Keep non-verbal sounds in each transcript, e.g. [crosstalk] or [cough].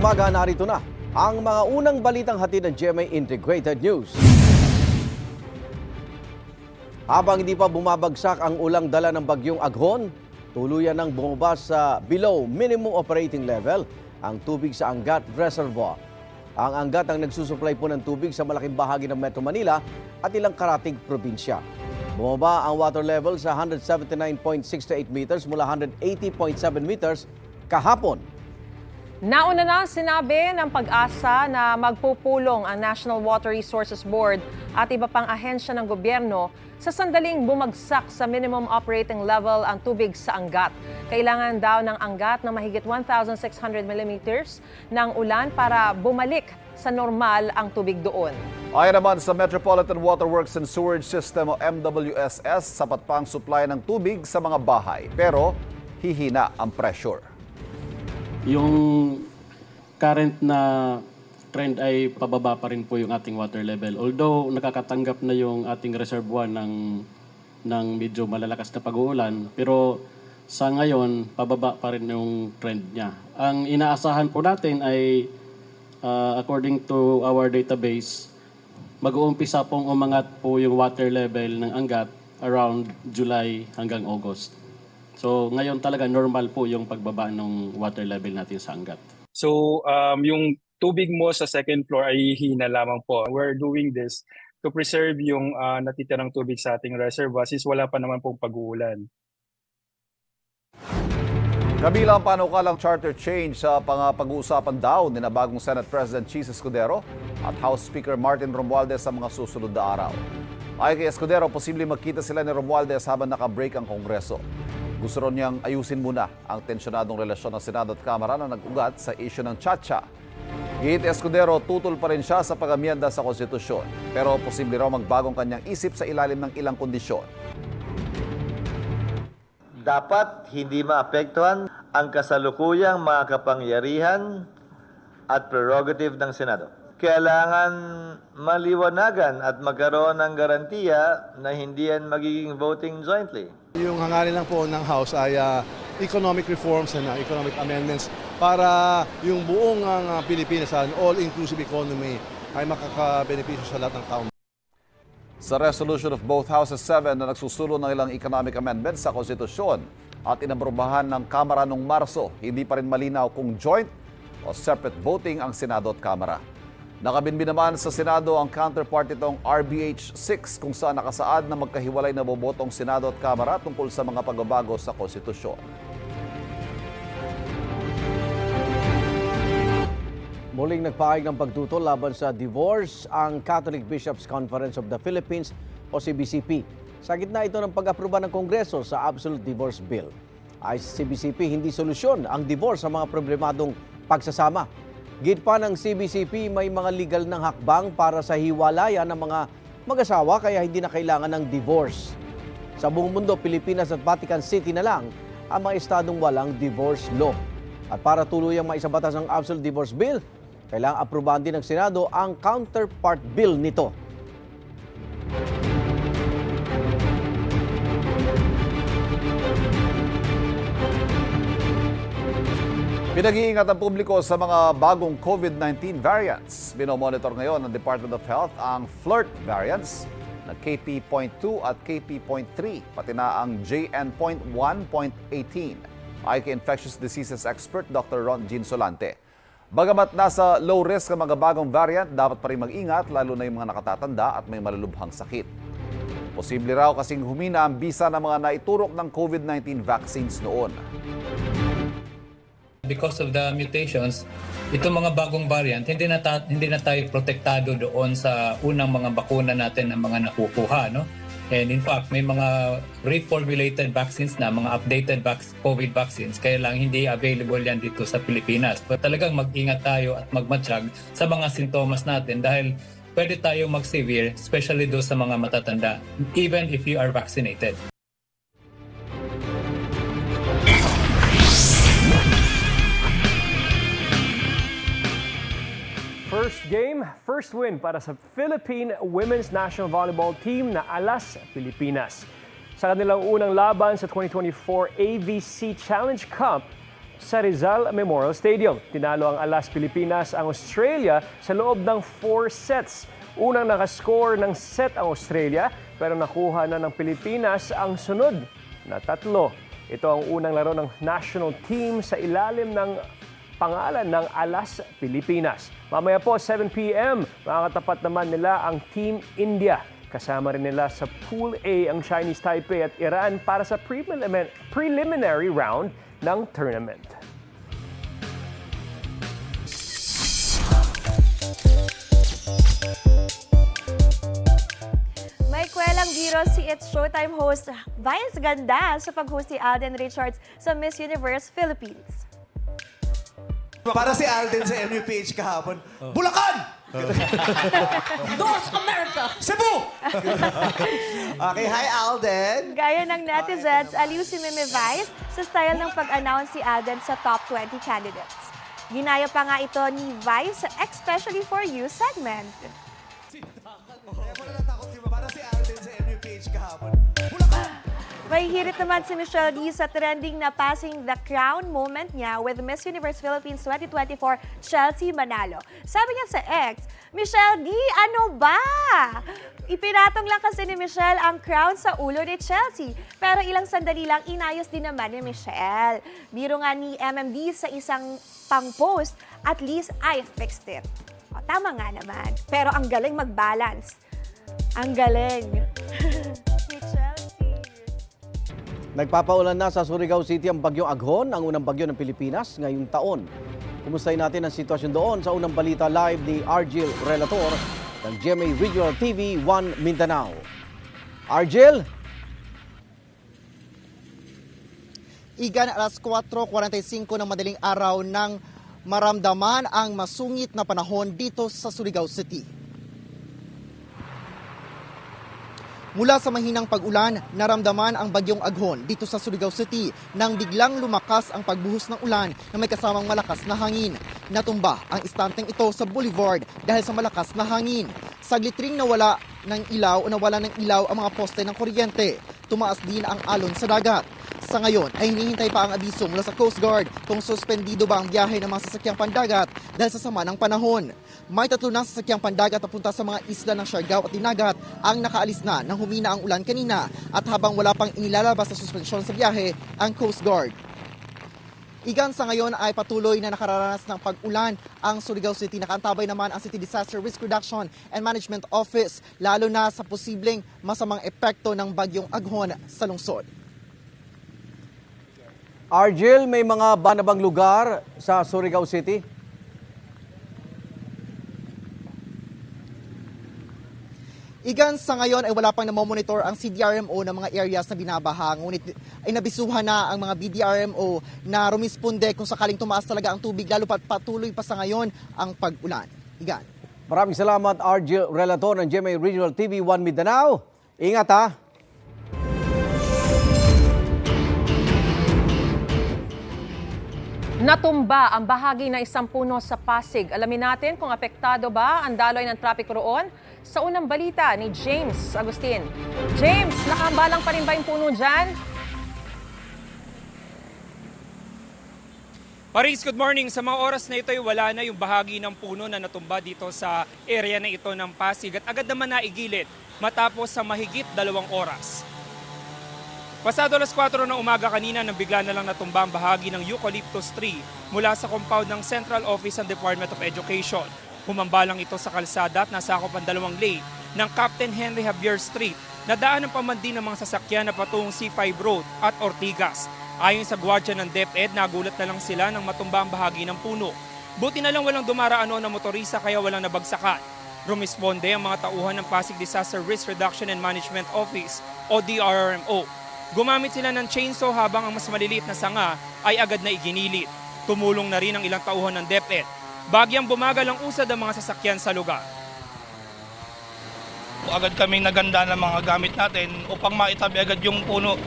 umaga, narito na ang mga unang balitang hatid ng GMA Integrated News. Habang hindi pa bumabagsak ang ulang dala ng bagyong Aghon, tuluyan nang bumaba sa below minimum operating level ang tubig sa Angat Reservoir. Ang Angat ang nagsusupply po ng tubig sa malaking bahagi ng Metro Manila at ilang karatig probinsya. Bumaba ang water level sa 179.68 meters mula 180.7 meters kahapon. Nauna na sinabi ng pag-asa na magpupulong ang National Water Resources Board at iba pang ahensya ng gobyerno sa sandaling bumagsak sa minimum operating level ang tubig sa Angat. Kailangan daw ng Angat na mahigit 1,600 millimeters ng ulan para bumalik sa normal ang tubig doon. Ayon naman sa Metropolitan Water Works and Sewerage System o MWSS, sapat pa ang supply ng tubig sa mga bahay. Pero hihina ang pressure. Yung current na trend ay pababa pa rin po yung ating water level. Although nakakatanggap na yung ating reservoir ng ng medyo malalakas na pag-uulan, pero sa ngayon pababa pa rin yung trend niya. Ang inaasahan po natin ay uh, according to our database, mag-uumpisa pong umangat po yung water level ng Angat around July hanggang August. So ngayon talaga normal po yung pagbaba ng water level natin sa Angat. So um, yung tubig mo sa second floor ay hina lamang po. We're doing this to preserve yung uh, natitirang tubig sa ating reservoir since wala pa naman pong pag-uulan. Kabilang panukalang charter change sa pang-pag-uusapan daw ni na bagong Senate President Cheese Escudero at House Speaker Martin Romualdez sa mga susunod na araw. Ayon kay Escudero, posibleng magkita sila ni Romualdez habang naka-break ang Kongreso. Gusto ron niyang ayusin muna ang tensyonadong relasyon ng Senado at Kamara na nag-ugat sa isyu ng Chacha. Gihit Escudero, tutol pa rin siya sa pag-amyenda sa konstitusyon. Pero posible raw magbagong kanyang isip sa ilalim ng ilang kondisyon. dapat hindi maapektuhan ang kasalukuyang mga kapangyarihan at prerogative ng Senado. Kailangan maliwanagan at magkaroon ng garantiya na hindi yan magiging voting jointly. Yung hangarin lang po ng House ay ah, economic reforms and ah, economic amendments para yung buong ah, Pilipinas, an all-inclusive economy, ay makakabenepisyo sa lahat ng tao. Sa resolution of both Houses 7 na nagsusulo ng ilang economic amendments sa konstitusyon at inabrubahan ng Kamara noong Marso, hindi pa rin malinaw kung joint o separate voting ang Senado at Kamara. Nakabinbi naman sa Senado ang counterpart itong RBH 6 kung saan nakasaad na magkahiwalay na boboto ang Senado at Kamara tungkol sa mga pagbabago sa konstitusyon. Muling nagpaayag ng pagtutol laban sa divorce ang Catholic Bishops Conference of the Philippines o CBCP. Sa gitna ito ng pag-aproba ng Kongreso sa Absolute Divorce Bill. Ay CBCP, hindi solusyon ang divorce sa mga problemadong pagsasama. Git pa ng CBCP, may mga legal ng hakbang para sa hiwalayan ng mga mag-asawa kaya hindi na kailangan ng divorce. Sa buong mundo, Pilipinas at Vatican City na lang ang mga estadong walang divorce law. At para tuluyang maisabatas ang Absolute Divorce Bill, kailangang aprobahan din ng Senado ang counterpart bill nito. Pinag-iingat ang publiko sa mga bagong COVID-19 variants. Binomonitor ngayon ng Department of Health ang flirt variants na KP.2 at KP.3, pati na ang JN.1.18. Ay kay infectious diseases expert Dr. Ron Jean Solante. Bagamat nasa low risk ang mga bagong variant, dapat pa rin mag-ingat lalo na yung mga nakatatanda at may malulubhang sakit. Posible raw kasing humina ang bisa ng mga naiturok ng COVID-19 vaccines noon. Because of the mutations, itong mga bagong variant, hindi na, ta- hindi na tayo protektado doon sa unang mga bakuna natin ng mga nakukuha. No? And in fact, may mga reformulated vaccines na, mga updated vac- COVID vaccines, kaya lang hindi available yan dito sa Pilipinas. But talagang mag-ingat tayo at magmatsyag sa mga sintomas natin dahil pwede tayo mag-severe, especially doon sa mga matatanda, even if you are vaccinated. Game, first win para sa Philippine Women's National Volleyball Team na Alas Pilipinas. Sa kanilang unang laban sa 2024 AVC Challenge Cup, sa Rizal Memorial Stadium. Tinalo ang Alas Pilipinas ang Australia sa loob ng 4 sets. Unang nakascore ng set ang Australia pero nakuha na ng Pilipinas ang sunod na tatlo. Ito ang unang laro ng national team sa ilalim ng pangalan ng Alas Pilipinas. Mamaya po 7pm, makakatapat naman nila ang Team India. Kasama rin nila sa Pool A ang Chinese Taipei at Iran para sa prelimin- preliminary round ng tournament. Kwelang biro si It's Showtime host Vice Ganda sa pag-host ni Alden Richards sa Miss Universe Philippines. Para si Alden sa MUPH kahapon. Bulacan! [laughs] North America! Cebu! [laughs] okay, hi Alden! Gaya ng netizens, aliw si Meme Vice sa style ng pag-announce si Alden sa top 20 candidates. Ginaya pa nga ito ni Vice sa Especially For You segment. May hirit naman si Michelle D sa trending na passing the crown moment niya with Miss Universe Philippines 2024 Chelsea Manalo. Sabi niya sa ex, Michelle D, ano ba? Ipinatong lang kasi ni Michelle ang crown sa ulo ni Chelsea. Pero ilang sandali lang inayos din naman ni Michelle. Biro nga ni MMD sa isang pang-post, at least I fixed it. O, tama nga naman. Pero ang galing mag-balance. Ang galing. [laughs] Nagpapaulan na sa Surigao City ang bagyong Aghon, ang unang bagyo ng Pilipinas ngayong taon. Kumustahin natin ang sitwasyon doon sa unang balita live ni Argel Relator ng GMA Regional TV 1 Mindanao. Argel? Igan alas 4.45 ng madaling araw nang maramdaman ang masungit na panahon dito sa Surigao City. Mula sa mahinang pag-ulan, naramdaman ang bagyong Aghon dito sa Surigao City nang biglang lumakas ang pagbuhos ng ulan na may kasamang malakas na hangin. Natumba ang istanteng ito sa boulevard dahil sa malakas na hangin. Saglit ring nawala ng ilaw o nawala ng ilaw ang mga poste ng kuryente. Tumaas din ang alon sa dagat. Sa ngayon ay hinihintay pa ang abiso mula sa Coast Guard kung suspendido ba ang biyahe ng mga sasakyang pandagat dahil sa sama ng panahon. May tatlo na sasakyang pandagat na punta sa mga isla ng Siargao at Dinagat ang nakaalis na nang humina ang ulan kanina at habang wala pang inilalabas na suspensyon sa biyahe ang Coast Guard. Igan sa ngayon ay patuloy na nakararanas ng pag-ulan ang Surigao City. Nakaantabay naman ang City Disaster Risk Reduction and Management Office lalo na sa posibleng masamang epekto ng bagyong Aghon sa lungsod. Argel, may mga banabang lugar sa Surigao City? Igan sa ngayon ay wala pang namomonitor ang CDRMO ng mga areas na binabaha. Ngunit ay nabisuhan na ang mga BDRMO na rumisponde kung sakaling tumaas talaga ang tubig lalo pat patuloy pa sa ngayon ang pag-ulan. Igan. Maraming salamat, Argel Relator ng GMA Regional TV 1 Mindanao. Ingat ha! Natumba ang bahagi ng isang puno sa Pasig. Alamin natin kung apektado ba ang daloy ng trapiko roon sa unang balita ni James Agustin. James, nakaambalang pa rin ba yung puno dyan? Paris, good morning. Sa mga oras na ito ay wala na yung bahagi ng puno na natumba dito sa area na ito ng Pasig at agad naman naigilid matapos sa mahigit dalawang oras. Pasado alas 4 ng umaga kanina nang bigla na lang natumba ang bahagi ng eucalyptus tree mula sa compound ng Central Office ng Department of Education. Humambalang ito sa kalsada at nasakop ang dalawang lane ng Captain Henry Javier Street na daan ng pamandi ng mga sasakyan na patungong C5 Road at Ortigas. Ayon sa gwardya ng DepEd, nagulat na lang sila nang matumba ang bahagi ng puno. Buti na lang walang dumaraan noon na motorista kaya walang nabagsakan. Rumisponde ang mga tauhan ng Pasig Disaster Risk Reduction and Management Office o DRRMO. Gumamit sila ng chainsaw habang ang mas maliliit na sanga ay agad na iginilit. Tumulong na rin ang ilang tauhan ng DepEd. Bagyang bumagal ang usad ang mga sasakyan sa lugar. Agad kaming naganda ng mga gamit natin upang maitabi agad yung puno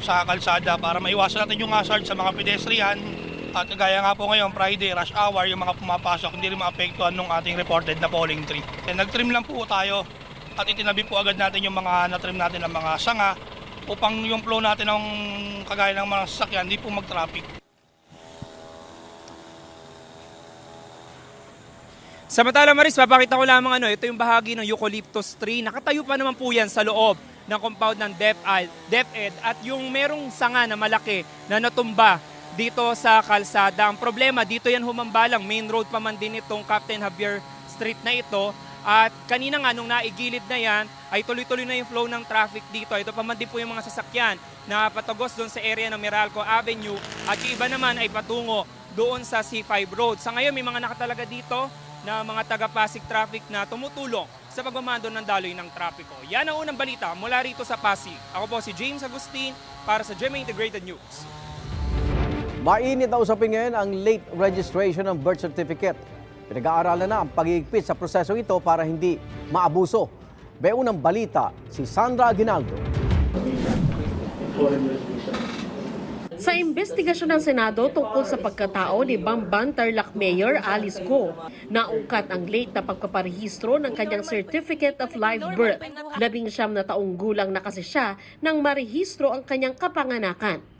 sa kalsada para maiwasan natin yung hazard sa mga pedestrian. At gaya nga po ngayon, Friday, rush hour, yung mga pumapasok, hindi rin maapektuhan ng ating reported na falling tree. And nag-trim lang po tayo at itinabi po agad natin yung mga na-trim natin ng mga sanga upang yung flow natin ng kagaya ng mga sasakyan hindi po mag-traffic. Samantala Maris, papakita ko lamang ano, ito yung bahagi ng eucalyptus tree. Nakatayo pa naman po yan sa loob ng compound ng DepEd at yung merong sanga na malaki na natumba dito sa kalsada. Ang problema, dito yan humambalang, main road pa man din itong Captain Javier Street na ito at kanina nga, nung naigilid na yan, ay tuloy-tuloy na yung flow ng traffic dito. Ito pa man din po yung mga sasakyan na patagos doon sa area ng Meralco Avenue at yung iba naman ay patungo doon sa C5 Road. Sa ngayon, may mga nakatalaga dito na mga taga-Pasig traffic na tumutulong sa pagmamando ng daloy ng trapiko. Yan ang unang balita mula rito sa Pasig. Ako po si James Agustin para sa GMA Integrated News. Mainit na usapin ngayon ang late registration ng birth certificate. Pinag-aaralan na ang pagigipit sa proseso ito para hindi maabuso. May unang balita si Sandra Aguinaldo. Sa investigasyon ng Senado tungkol sa pagkatao ni Bamban Tarlac Mayor Alice Go, naungkat ang late na pagpaparehistro ng kanyang Certificate of Live Birth. Labing siyam na taong gulang na kasi siya nang marehistro ang kanyang kapanganakan.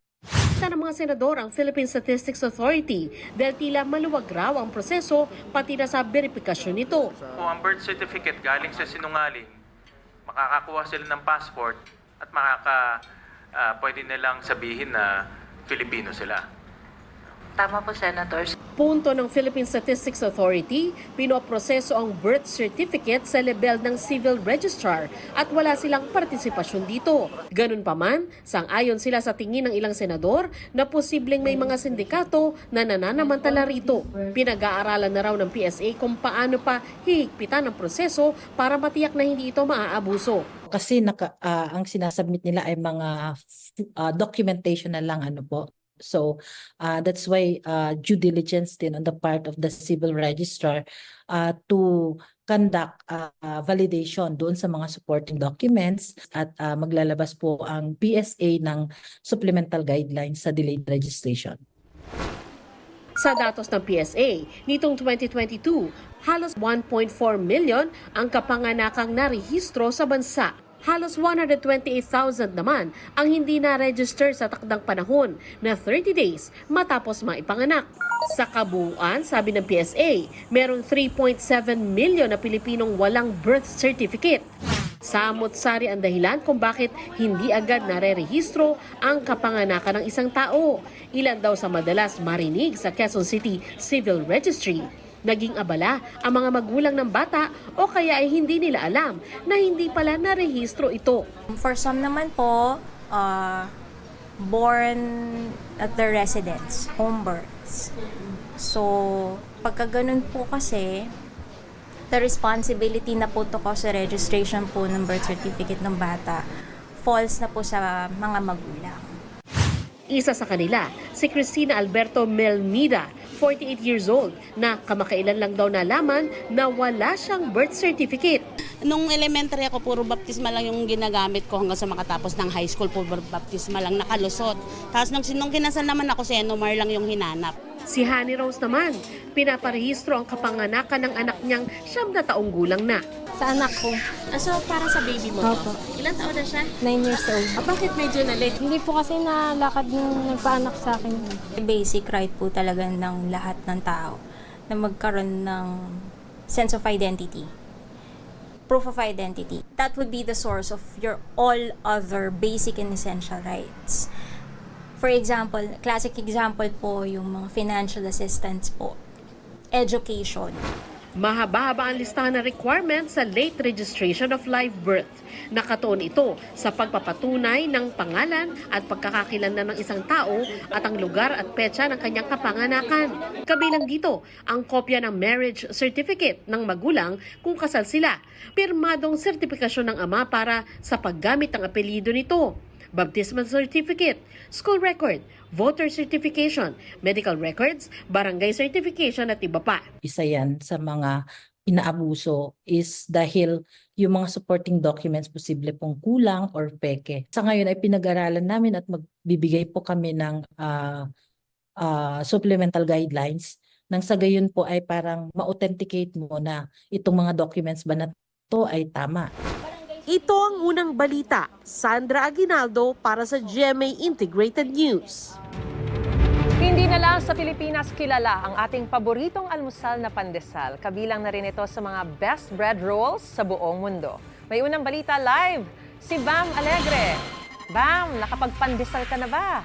Sa ng mga senador ang Philippine Statistics Authority dahil tila maluwag raw ang proseso pati na sa verifikasyon nito. Kung ang birth certificate galing sa sinungaling, makakakuha sila ng passport at makaka, ah, pwede nilang sabihin na Filipino sila. Tama po, Senators. Punto ng Philippine Statistics Authority, pinoproseso ang birth certificate sa level ng civil registrar at wala silang partisipasyon dito. Ganun pa man, sang-ayon sila sa tingin ng ilang senador na posibleng may mga sindikato na nananamantala rito. Pinag-aaralan na raw ng PSA kung paano pa hihigpitan ang proseso para matiyak na hindi ito maaabuso. kasi naka, ah, ang sinasubmit nila ay mga ah, documentation na lang ano po. So uh, that's why uh, due diligence din on the part of the civil registrar uh, to conduct uh, validation doon sa mga supporting documents at uh, maglalabas po ang PSA ng supplemental guidelines sa delayed registration. Sa datos ng PSA, nitong 2022, halos 1.4 million ang kapanganakang narehistro sa bansa. Halos 128,000 naman ang hindi na-register sa takdang panahon na 30 days matapos maipanganak. Sa kabuuan, sabi ng PSA, meron 3.7 million na Pilipinong walang birth certificate. Samot-sari ang dahilan kung bakit hindi agad nare-rehistro ang kapanganakan ng isang tao. Ilan daw sa madalas marinig sa Quezon City Civil Registry. Naging abala ang mga magulang ng bata o kaya ay hindi nila alam na hindi pala narehistro ito. For some naman po, uh, born at the residence, home births. So, pagka ganun po kasi, the responsibility na po to sa registration po ng birth certificate ng bata falls na po sa mga magulang. Isa sa kanila, si Cristina Alberto Melmida, 48 years old, na kamakailan lang daw nalaman na wala siyang birth certificate. Nung elementary ako, puro baptismal lang yung ginagamit ko hanggang sa makatapos ng high school, puro baptismal lang nakalusot. Tapos nung, nung kinasal naman ako, si Enomar lang yung hinanap. Si Honey Rose naman, pinaparehistro ang kapanganakan ng anak niyang siyam na taong gulang na. Sa anak ko. Ah, so, para sa baby mo Opo. Ilan taon na siya? 9 years old. Ah, bakit medyo na-late? Hindi po kasi nalakad nung nagpaanak sa akin. Basic right po talaga ng lahat ng tao na magkaroon ng sense of identity. Proof of identity. That would be the source of your all other basic and essential rights. For example, classic example po yung mga financial assistance po. Education. Mahaba-haba ang listahan ng requirements sa late registration of live birth. Nakatuon ito sa pagpapatunay ng pangalan at pagkakakilanlan ng isang tao at ang lugar at petsa ng kanyang kapanganakan. Kabilang dito ang kopya ng marriage certificate ng magulang kung kasal sila, pirmadong sertipikasyon ng ama para sa paggamit ng apelyido nito baptismal certificate, school record, voter certification, medical records, barangay certification at iba pa. Isa yan sa mga inaabuso is dahil yung mga supporting documents posible pong kulang or peke. Sa ngayon ay pinag-aralan namin at magbibigay po kami ng ah, ah, supplemental guidelines nang sa gayon po ay parang ma-authenticate mo na itong mga documents ba na to ay tama. Ito ang unang balita. Sandra Aguinaldo para sa GMA Integrated News. Hindi na lang sa Pilipinas kilala ang ating paboritong almusal na pandesal. Kabilang na rin ito sa mga best bread rolls sa buong mundo. May unang balita live, si Bam Alegre. Bam, nakapagpandesal ka na ba?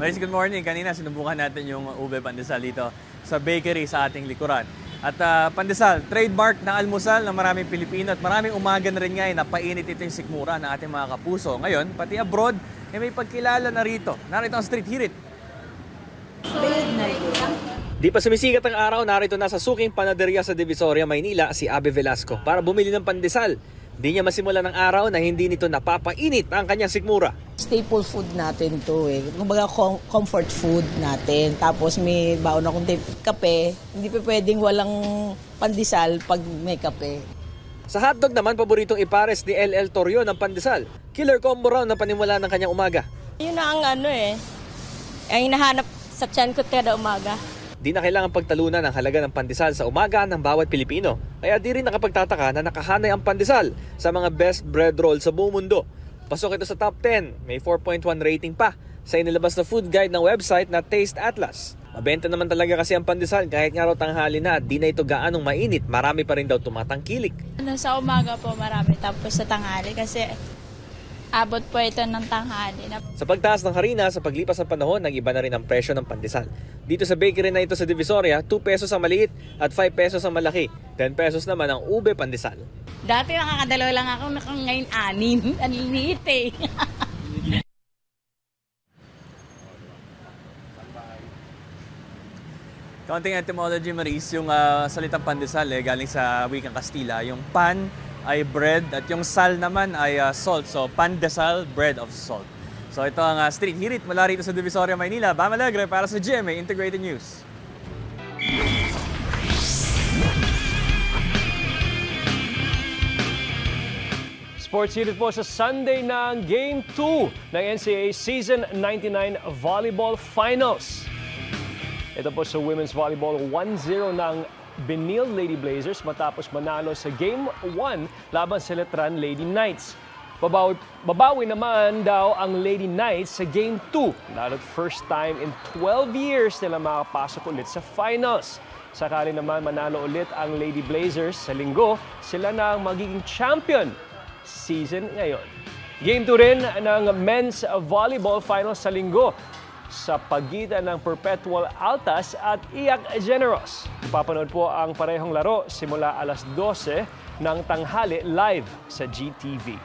Maris, good morning. Kanina sinubukan natin yung ube pandesal dito sa bakery sa ating likuran. At ah, pandesal, trademark ng almusal ng maraming Pilipino at maraming umaga na rin ngayon na painit ito yung sikmura ng ating mga kapuso. Ngayon, pati abroad, eh, may pagkilala na rito. Narito ang street hirit. Di pa sumisikat ang araw, narito na sa suking panaderia sa Divisoria, Maynila si Abe Velasco para bumili ng pandesal. Di niya masimula ng araw na hindi nito napapainit ang kanyang sikmura. staple food natin to eh. Kumbaga com- comfort food natin. Tapos may baon akong kape. Hindi pa pwedeng walang pandesal pag may kape. Sa hotdog naman, paboritong ipares ni LL Torrio ng pandesal. Killer combo raw ng panimula ng kanyang umaga. Yun na ang ano eh. Ang hinahanap sa tiyan ko kada umaga. Di na kailangan pagtalunan ang halaga ng pandesal sa umaga ng bawat Pilipino. Kaya di rin nakapagtataka na nakahanay ang pandesal sa mga best bread roll sa buong mundo. Pasok ito sa top 10, may 4.1 rating pa sa inilabas na food guide ng website na Taste Atlas. Mabenta naman talaga kasi ang pandesal kahit nga raw tanghali na at di na ito gaanong mainit, marami pa rin daw tumatangkilik. Ano, sa umaga po marami tapos sa tanghali kasi abot po ito ng tanghali. Sa pagtaas ng harina sa paglipas ng panahon, nag-iba na rin ang presyo ng pandesal. Dito sa bakery na ito sa Divisoria, 2 pesos ang maliit at 5 pesos ang malaki. 10 pesos naman ang ube pandesal. Dati nakakadalaw lang ako, ngayon anim. [laughs] Ang liit eh. Counting etymology, Maris, yung ah, salitang pandesal eh, galing sa wikang Kastila. Yung pan ay bread at yung sal naman ay ah, salt. So, pandesal, bread of salt. So, ito ang ah, street hirit mula rito sa Divisoria, Maynila. Bam Alegre para sa GMA Integrated News. Sports Unit po sa Sunday ng Game 2 ng NCAA Season 99 Volleyball Finals. Ito po sa Women's Volleyball, 1-0 ng Benil Lady Blazers matapos manalo sa Game 1 laban sa Letran Lady Knights. Babawi, babawi naman daw ang Lady Knights sa Game 2. Lalo't first time in 12 years nila makapasok ulit sa finals. Sakali naman manalo ulit ang Lady Blazers sa linggo, sila na ang magiging champion season ngayon. Game 2 rin ng men's volleyball finals sa linggo sa pagitan ng Perpetual Altas at Iyak Generos. Papanood po ang parehong laro simula alas 12 ng tanghali live sa GTV.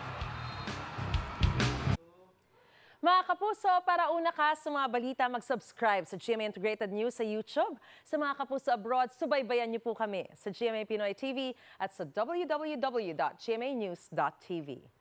Mga kapuso, para una ka sa mga balita, mag-subscribe sa GMA Integrated News sa YouTube. Sa mga kapuso abroad, subaybayan niyo po kami sa GMA Pinoy TV at sa www.gmanews.tv.